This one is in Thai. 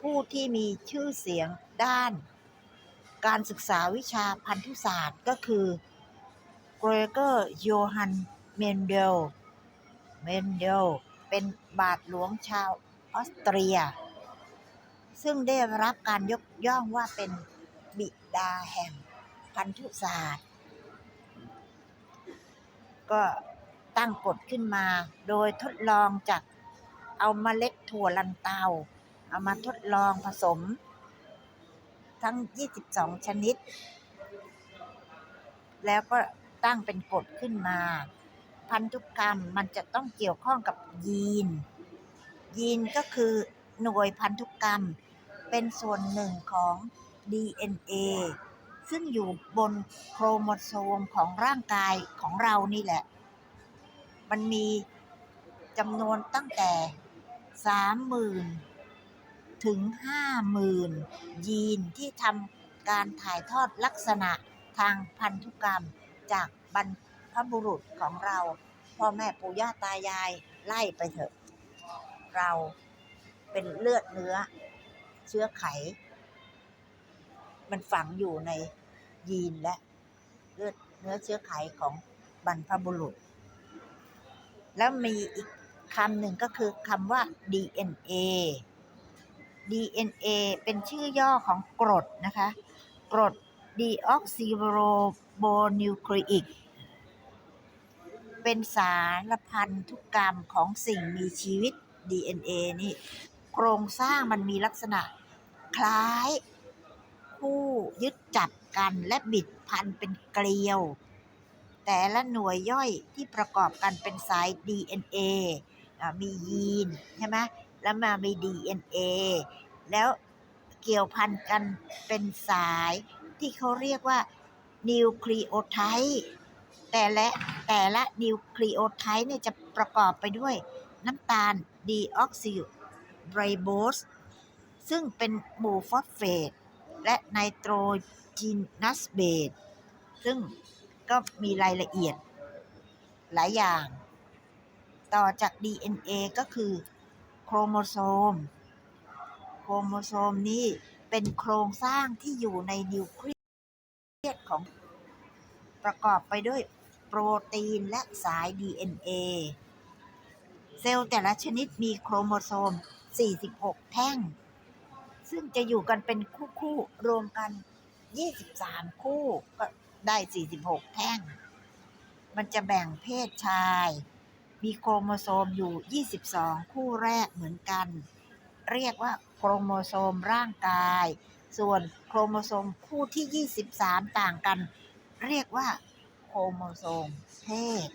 ผู้ที่มีชื่อเสียงด้าน การศึกษาวิชาพันธุศาสตร์ก็คือเกรเกอร์โยฮันเมนเดล เมนเดล เป็นบาทหลวงชาวออสเตรีย ซึ่งได้รับการยกย่องว่าเป็นบิดาแห่งพันธุศาสตร์ ก็ตั้งกฎขึ้นมาโดยทดลองจากเอาเมล็ดถั่วลันเตา เอามาทดลองผสม ทั้ง 22 ชนิด แล้วก็ตั้งเป็นกฎขึ้นมา พันธุกรรมมันจะต้องเกี่ยวข้องกับยีน ยีนก็คือหน่วยพันธุกรรม เป็นส่วนหนึ่งของ DNA ซึ่งอยู่บนโครโมโซมของร่างกายของเรานี่แหละ มันมีจำนวนตั้งแต่30,000 ถึง 50,000 ยีนที่ทำการถ่ายทอดลักษณะทางพันธุกรรมจากบรรพบุรุษของเรา พ่อแม่ปู่ย่าตายายไล่ไปเถอะ เราเป็นเลือดเนื้อเชื้อไข มันฝังอยู่ในยีนและเลือดเนื้อเชื้อไขของบรรพบุรุษ แล้วมีอีกคำหนึ่งก็คือคำว่า DNA DNA เป็นชื่อย่อของกรดนะคะ กรด deoxyribonucleic เป็นสารพันธุกรรมของสิ่งมีชีวิต DNA นี่ โครงสร้างมันมีลักษณะ คล้าย คู่ยึดจับกันและบิดพันเป็นเกลียว แต่ละหน่วยย่อยที่ประกอบกันเป็นสาย DNA อะมียีนใช่ไหม แล้วมามี DNA แล้วเกี่ยวพันกันเป็นสายที่เขาเรียกว่านิวคลีโอไทด์แต่ละแต่ละนิวคลีโอไทด์เนี่ยจะประกอบไปด้วยน้ำตาลดีออกซิไรโบสซึ่งเป็นหมู่ฟอสเฟต และไนโตรจีนัสเบสซึ่งก็มีรายละเอียดหลายอย่าง ต่อจาก DNA ก็คือ โครโมโซม โครโมโซมนี้เป็นโครงสร้างที่อยู่ในนิวเคลียสของประกอบไปด้วยโปรตีนและสาย DNA เซลล์แต่ละชนิดมีโครโมโซม 46 แท่ง ซึ่งจะอยู่กันเป็นคู่คู่ๆรวมกัน 23 คู่ก็ได้ 46 แท่ง มันจะแบ่งเพศชาย มีโครโมโซมอยู่ 22 คู่แรกเหมือนกัน เรียกว่าโครโมโซมร่างกาย ส่วนโครโมโซมคู่ที่ 23 ต่างกัน เรียกว่าโครโมโซมเพศ